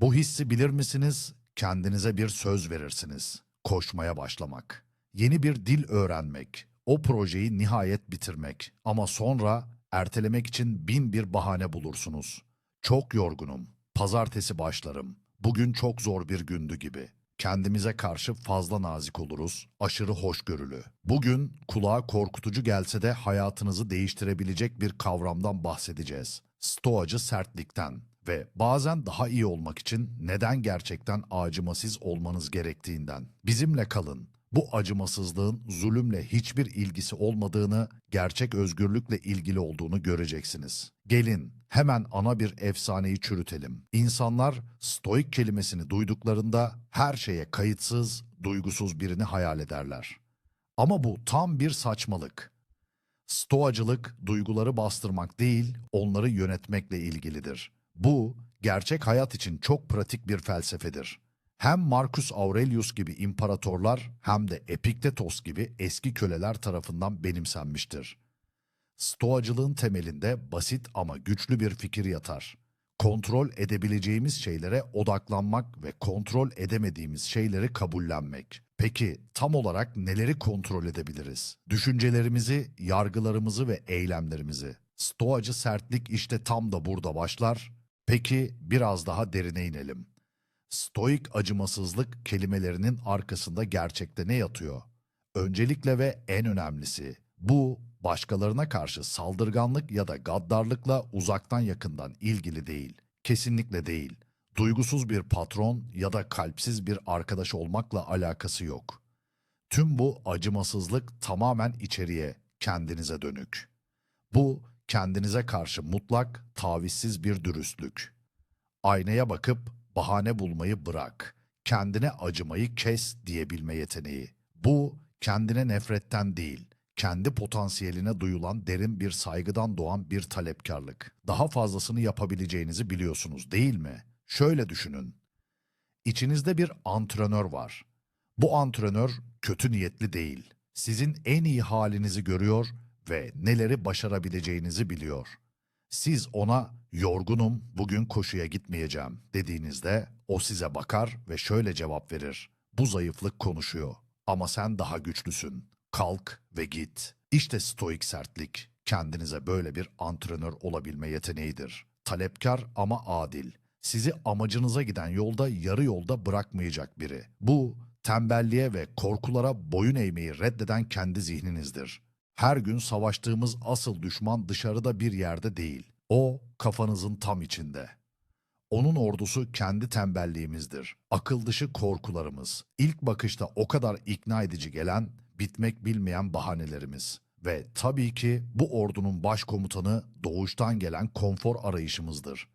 Bu hissi bilir misiniz? Kendinize bir söz verirsiniz. Koşmaya başlamak. Yeni bir dil öğrenmek. O projeyi nihayet bitirmek. Ama sonra ertelemek için bin bir bahane bulursunuz. Çok yorgunum. Pazartesi başlarım. Bugün çok zor bir gündü gibi. Kendimize karşı fazla nazik oluruz, aşırı hoşgörülü. Bugün kulağa korkutucu gelse de hayatınızı değiştirebilecek bir kavramdan bahsedeceğiz. Stoacı sertlikten ve bazen daha iyi olmak için neden gerçekten acımasız olmanız gerektiğinden. Bizimle kalın. Bu acımasızlığın zulümle hiçbir ilgisi olmadığını, gerçek özgürlükle ilgili olduğunu göreceksiniz. Gelin hemen ana bir efsaneyi çürütelim. İnsanlar stoik kelimesini duyduklarında her şeye kayıtsız, duygusuz birini hayal ederler. Ama bu tam bir saçmalık. Stoacılık duyguları bastırmak değil, onları yönetmekle ilgilidir. Bu gerçek hayat için çok pratik bir felsefedir. Hem Marcus Aurelius gibi imparatorlar hem de Epiktetos gibi eski köleler tarafından benimsenmiştir. Stoacılığın temelinde basit ama güçlü bir fikir yatar. Kontrol edebileceğimiz şeylere odaklanmak ve kontrol edemediğimiz şeyleri kabullenmek. Peki tam olarak neleri kontrol edebiliriz? Düşüncelerimizi, yargılarımızı ve eylemlerimizi. Stoacı sertlik işte tam da burada başlar. Peki biraz daha derine inelim. Stoik acımasızlık kelimelerinin arkasında gerçekte ne yatıyor? Öncelikle ve en önemlisi bu başkalarına karşı saldırganlık ya da gaddarlıkla uzaktan yakından ilgili değil. Kesinlikle değil. Duygusuz bir patron ya da kalpsiz bir arkadaş olmakla alakası yok. Tüm bu acımasızlık tamamen içeriye, kendinize dönük. Bu kendinize karşı mutlak, tavizsiz bir dürüstlük. Aynaya bakıp bahane bulmayı bırak. Kendine acımayı kes diyebilme yeteneği. Bu kendine nefretten değil, kendi potansiyeline duyulan derin bir saygıdan doğan bir talepkarlık. Daha fazlasını yapabileceğinizi biliyorsunuz değil mi? Şöyle düşünün. İçinizde bir antrenör var. Bu antrenör kötü niyetli değil. Sizin en iyi halinizi görüyor ve neleri başarabileceğinizi biliyor. Siz ona yorgunum, bugün koşuya gitmeyeceğim dediğinizde o size bakar ve şöyle cevap verir. Bu zayıflık konuşuyor ama sen daha güçlüsün. Kalk ve git. İşte stoik sertlik. Kendinize böyle bir antrenör olabilme yeteneğidir. Talepkar ama adil. Sizi amacınıza giden yolda yarı yolda bırakmayacak biri. Bu tembelliğe ve korkulara boyun eğmeyi reddeden kendi zihninizdir. Her gün savaştığımız asıl düşman dışarıda bir yerde değil. O kafanızın tam içinde. Onun ordusu kendi tembelliğimizdir. Akıl dışı korkularımız. İlk bakışta o kadar ikna edici gelen, bitmek bilmeyen bahanelerimiz. Ve tabii ki bu ordunun başkomutanı doğuştan gelen konfor arayışımızdır.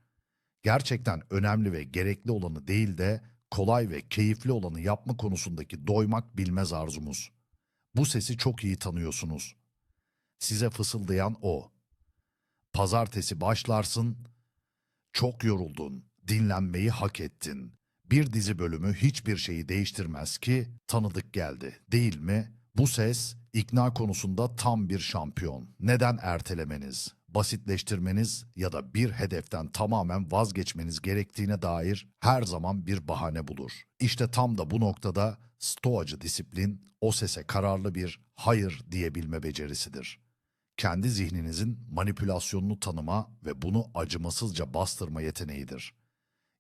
Gerçekten önemli ve gerekli olanı değil de kolay ve keyifli olanı yapma konusundaki doymak bilmez arzumuz. Bu sesi çok iyi tanıyorsunuz. Size fısıldayan o. Pazartesi başlarsın, çok yoruldun, dinlenmeyi hak ettin. Bir dizi bölümü hiçbir şeyi değiştirmez ki tanıdık geldi, değil mi? Bu ses ikna konusunda tam bir şampiyon. Neden ertelemeniz, basitleştirmeniz ya da bir hedeften tamamen vazgeçmeniz gerektiğine dair her zaman bir bahane bulur. İşte tam da bu noktada stoacı disiplin o sese kararlı bir hayır diyebilme becerisidir kendi zihninizin manipülasyonunu tanıma ve bunu acımasızca bastırma yeteneğidir.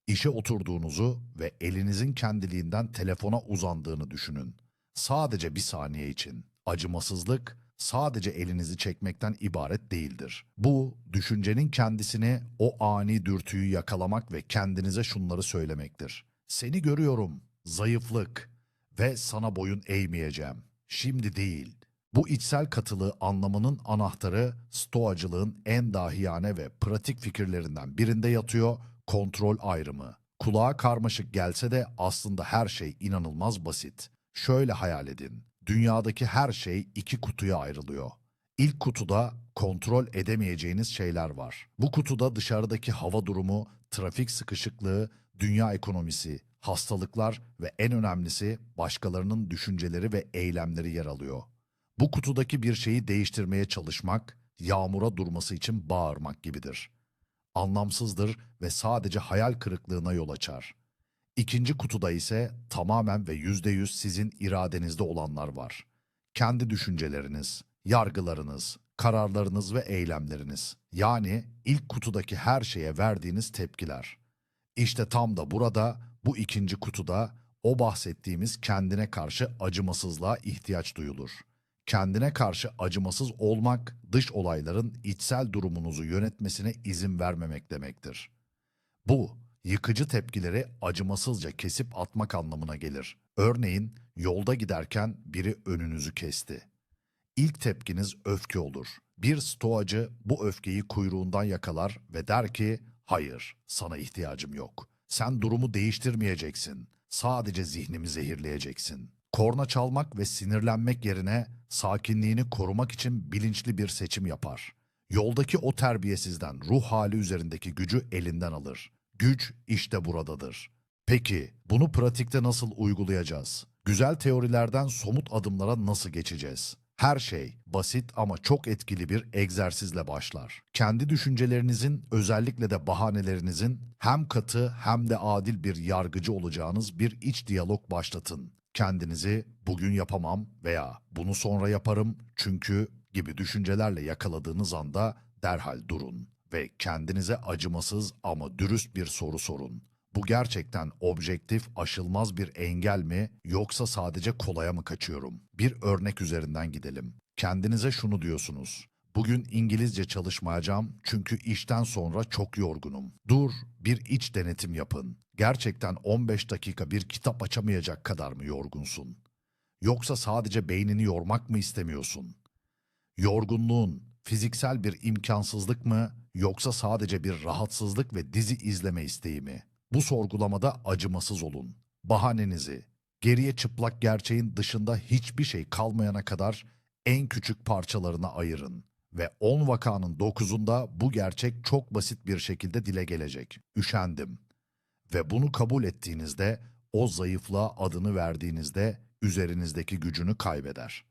İşe oturduğunuzu ve elinizin kendiliğinden telefona uzandığını düşünün. Sadece bir saniye için. Acımasızlık sadece elinizi çekmekten ibaret değildir. Bu, düşüncenin kendisini, o ani dürtüyü yakalamak ve kendinize şunları söylemektir. Seni görüyorum, zayıflık ve sana boyun eğmeyeceğim. Şimdi değil, bu içsel katılığı anlamanın anahtarı stoacılığın en dahiyane ve pratik fikirlerinden birinde yatıyor kontrol ayrımı. Kulağa karmaşık gelse de aslında her şey inanılmaz basit. Şöyle hayal edin. Dünyadaki her şey iki kutuya ayrılıyor. İlk kutuda kontrol edemeyeceğiniz şeyler var. Bu kutuda dışarıdaki hava durumu, trafik sıkışıklığı, dünya ekonomisi, hastalıklar ve en önemlisi başkalarının düşünceleri ve eylemleri yer alıyor. Bu kutudaki bir şeyi değiştirmeye çalışmak, yağmura durması için bağırmak gibidir. anlamsızdır ve sadece hayal kırıklığına yol açar. İkinci kutuda ise tamamen ve yüzde yüz sizin iradenizde olanlar var. Kendi düşünceleriniz, yargılarınız, kararlarınız ve eylemleriniz. Yani ilk kutudaki her şeye verdiğiniz tepkiler. İşte tam da burada, bu ikinci kutuda o bahsettiğimiz kendine karşı acımasızlığa ihtiyaç duyulur. Kendine karşı acımasız olmak, dış olayların içsel durumunuzu yönetmesine izin vermemek demektir. Bu, yıkıcı tepkileri acımasızca kesip atmak anlamına gelir. Örneğin, yolda giderken biri önünüzü kesti. İlk tepkiniz öfke olur. Bir stoacı bu öfkeyi kuyruğundan yakalar ve der ki, hayır, sana ihtiyacım yok. Sen durumu değiştirmeyeceksin. Sadece zihnimi zehirleyeceksin. Korna çalmak ve sinirlenmek yerine sakinliğini korumak için bilinçli bir seçim yapar. Yoldaki o terbiyesizden ruh hali üzerindeki gücü elinden alır. Güç işte buradadır. Peki bunu pratikte nasıl uygulayacağız? Güzel teorilerden somut adımlara nasıl geçeceğiz? Her şey basit ama çok etkili bir egzersizle başlar. Kendi düşüncelerinizin özellikle de bahanelerinizin hem katı hem de adil bir yargıcı olacağınız bir iç diyalog başlatın. Kendinizi bugün yapamam veya bunu sonra yaparım çünkü gibi düşüncelerle yakaladığınız anda derhal durun ve kendinize acımasız ama dürüst bir soru sorun. Bu gerçekten objektif, aşılmaz bir engel mi yoksa sadece kolaya mı kaçıyorum? Bir örnek üzerinden gidelim. Kendinize şunu diyorsunuz. Bugün İngilizce çalışmayacağım çünkü işten sonra çok yorgunum. Dur, bir iç denetim yapın. Gerçekten 15 dakika bir kitap açamayacak kadar mı yorgunsun? Yoksa sadece beynini yormak mı istemiyorsun? Yorgunluğun fiziksel bir imkansızlık mı yoksa sadece bir rahatsızlık ve dizi izleme isteği mi? Bu sorgulamada acımasız olun. Bahanenizi, geriye çıplak gerçeğin dışında hiçbir şey kalmayana kadar en küçük parçalarına ayırın. Ve 10 vakanın 9'unda bu gerçek çok basit bir şekilde dile gelecek. Üşendim. Ve bunu kabul ettiğinizde, o zayıflığa adını verdiğinizde üzerinizdeki gücünü kaybeder.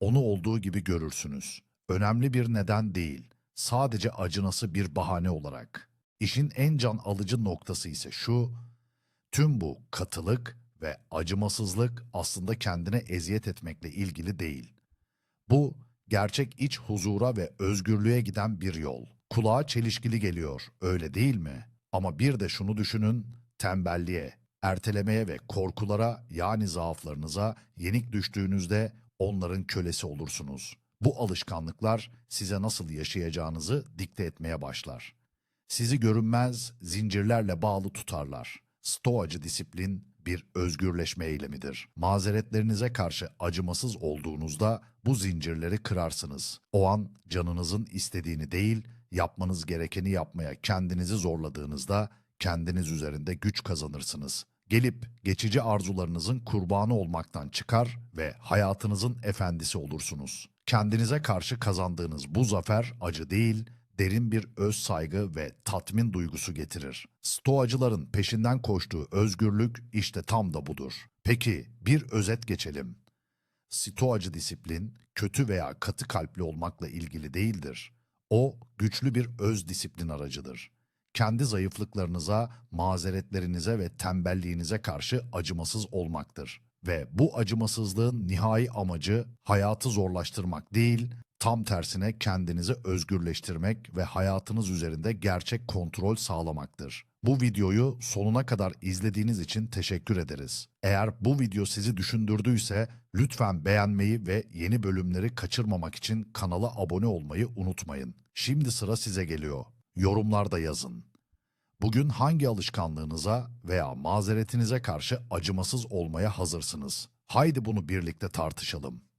Onu olduğu gibi görürsünüz. Önemli bir neden değil, sadece acınası bir bahane olarak. İşin en can alıcı noktası ise şu, tüm bu katılık ve acımasızlık aslında kendine eziyet etmekle ilgili değil. Bu, gerçek iç huzura ve özgürlüğe giden bir yol. Kulağa çelişkili geliyor, öyle değil mi? Ama bir de şunu düşünün, tembelliğe, ertelemeye ve korkulara yani zaaflarınıza yenik düştüğünüzde onların kölesi olursunuz. Bu alışkanlıklar size nasıl yaşayacağınızı dikte etmeye başlar. Sizi görünmez zincirlerle bağlı tutarlar. Stoacı disiplin bir özgürleşme eylemidir. Mazeretlerinize karşı acımasız olduğunuzda bu zincirleri kırarsınız. O an canınızın istediğini değil, yapmanız gerekeni yapmaya kendinizi zorladığınızda kendiniz üzerinde güç kazanırsınız. Gelip geçici arzularınızın kurbanı olmaktan çıkar ve hayatınızın efendisi olursunuz. Kendinize karşı kazandığınız bu zafer acı değil, derin bir öz saygı ve tatmin duygusu getirir. Stoacıların peşinden koştuğu özgürlük işte tam da budur. Peki bir özet geçelim. Stoacı disiplin kötü veya katı kalpli olmakla ilgili değildir. O güçlü bir öz disiplin aracıdır. Kendi zayıflıklarınıza, mazeretlerinize ve tembelliğinize karşı acımasız olmaktır. Ve bu acımasızlığın nihai amacı hayatı zorlaştırmak değil, tam tersine kendinizi özgürleştirmek ve hayatınız üzerinde gerçek kontrol sağlamaktır. Bu videoyu sonuna kadar izlediğiniz için teşekkür ederiz. Eğer bu video sizi düşündürdüyse lütfen beğenmeyi ve yeni bölümleri kaçırmamak için kanala abone olmayı unutmayın. Şimdi sıra size geliyor. Yorumlarda yazın. Bugün hangi alışkanlığınıza veya mazeretinize karşı acımasız olmaya hazırsınız? Haydi bunu birlikte tartışalım.